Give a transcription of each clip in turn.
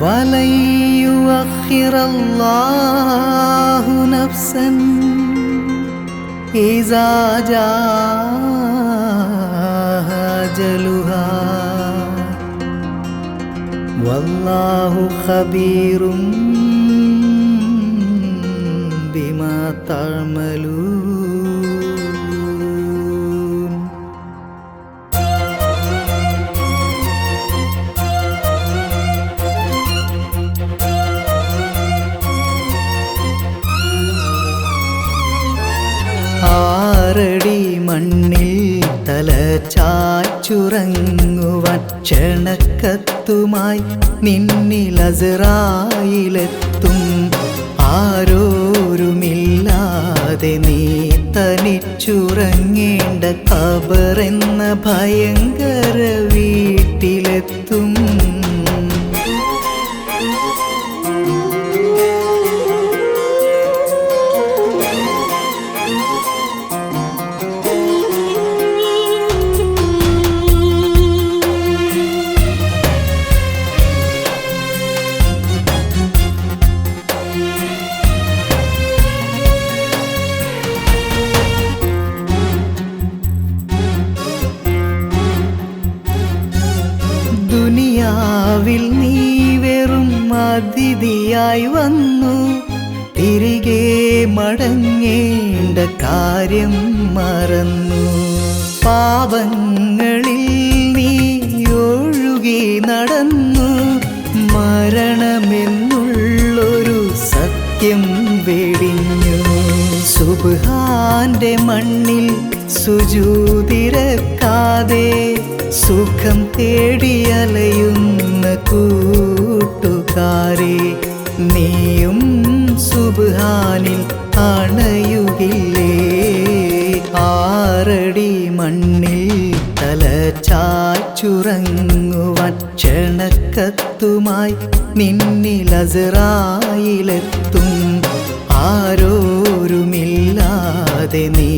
ولن يؤخر الله نفسا إذا جاء أجلها. والله خبير بما تعملون. ആറടി മണ്ണിൽ തല ചാച്ചുറങ്ങുവാൻ ക്ഷണക്കത്തുമായി നിന്നിൽ അസറായിലെത്തും. ആരോരുമില്ലാതെ നീ തനിച്ചുറങ്ങേണ്ട കബറെന്ന ഭയങ്കര വീട്ടിലെത്തും. ദുനിയാവിൽ നീ വെറും അതിഥിയായി വന്നു. തിരികെ മടങ്ങേണ്ട കാര്യം മറന്നു. പാപങ്ങളിൽ സുബാന്റെ മണ്ണിൽ സുജൂതിരക്കാതെ സുഖം തേടിയലയുന്ന കൂട്ടുകാരെ നീയും സുബാനിൽ അണയുകില്ലേ? ആറടി മണ്ണിൽ തല ചാച്ചുറങ്ങുവാൻ ക്ഷണക്കത്തുമായി നിന്നിൽ അസറായിലെത്തും ആരോരുമില്ലാതെ നീ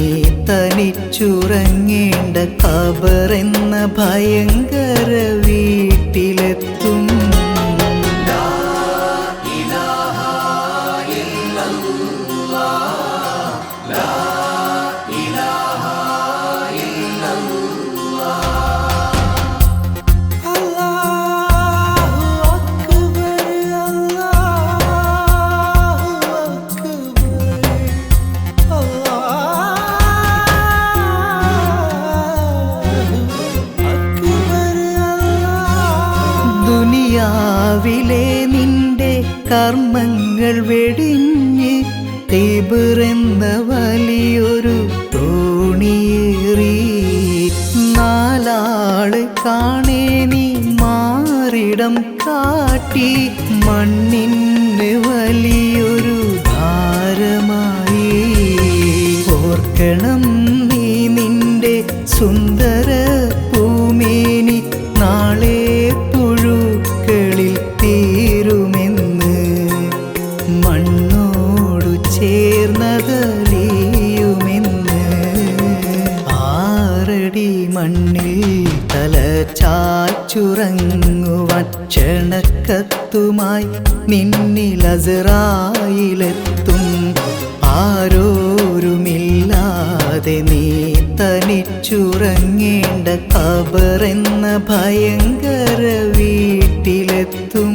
തനിച്ചുറങ്ങേണ്ട കബറെന്ന ഭയങ്കര വീട്ടിലെത്തും. കർമ്മങ്ങൾ വെടിഞ്ഞ് തീബിറെന്ന വലിയൊരു തോണിയേറി. നാലാൾ കാണേ നീ മാറിടം കാട്ടി. മണ്ണിന് വലിയൊരു ഭാരമായി. ഓർക്കണം നീ നിന്റെ സുന്ദര പറച്ചുറങ്ങുവാൻ നിന്നിലസറായിലെത്തും ആരോരുമില്ലാതെ നീ തനിച്ചുറങ്ങേണ്ട കബറെന്ന ഭയങ്കര വീട്ടിലെത്തും.